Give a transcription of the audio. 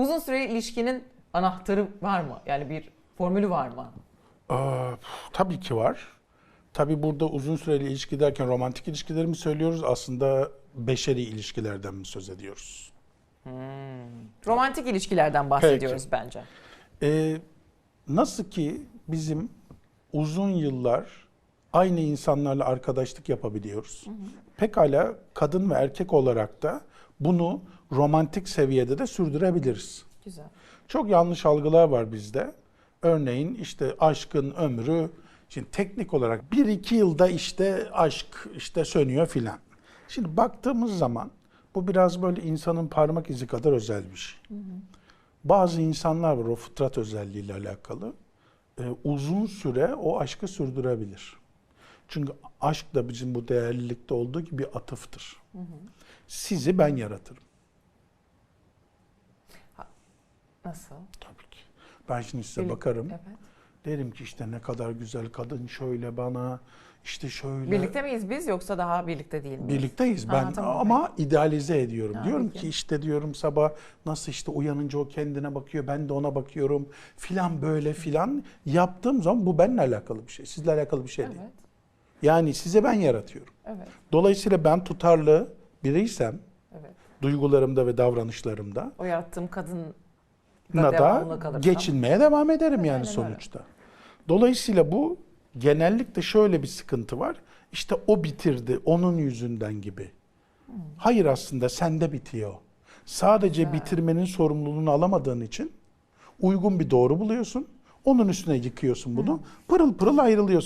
Uzun süreli ilişkinin anahtarı var mı? Yani bir formülü var mı? Aa, tabii ki var. Tabii burada uzun süreli ilişki derken romantik ilişkileri mi söylüyoruz? Aslında beşeri ilişkilerden mi söz ediyoruz? Romantik ilişkilerden bahsediyoruz bence. Ee, nasıl ki bizim uzun yıllar aynı insanlarla arkadaşlık yapabiliyoruz. Pekala kadın ve erkek olarak da bunu romantik seviyede de sürdürebiliriz. Güzel. Çok yanlış algılar var bizde. Örneğin işte aşkın ömrü, şimdi teknik olarak 1-2 yılda işte aşk işte sönüyor filan. Şimdi baktığımız zaman bu biraz böyle insanın parmak izi kadar özel bir şey. Bazı insanlar var o fıtrat özelliğiyle alakalı. Ee, uzun süre o aşkı sürdürebilir. Çünkü aşk da bizim bu değerlilikte olduğu gibi bir atıftır. Sizi ben yaratırım. Nasıl? Tabii ki. Ben şimdi size Birlik- bakarım. Evet. Derim ki işte ne kadar güzel kadın şöyle bana işte şöyle. Birlikte miyiz biz yoksa daha birlikte değil miyiz? Birlikteyiz ben tamam, ama idealize ediyorum. Ha, diyorum peki. ki işte diyorum sabah nasıl işte uyanınca o kendine bakıyor ben de ona bakıyorum filan böyle filan yaptığım zaman bu benimle alakalı bir şey. Sizle alakalı bir şey değil. Yani size ben yaratıyorum. Evet. Dolayısıyla ben tutarlı biriysem Evet. duygularımda ve davranışlarımda O yarattığım kadın da kalırsam. geçinmeye devam ederim yani Aynen öyle. sonuçta. Dolayısıyla bu genellikle şöyle bir sıkıntı var. İşte o bitirdi, onun yüzünden gibi. Hayır aslında sende bitiyor. Sadece Güzel. bitirmenin sorumluluğunu alamadığın için uygun bir doğru buluyorsun. Onun üstüne yıkıyorsun bunu. Pırıl pırıl ayrılıyorsun.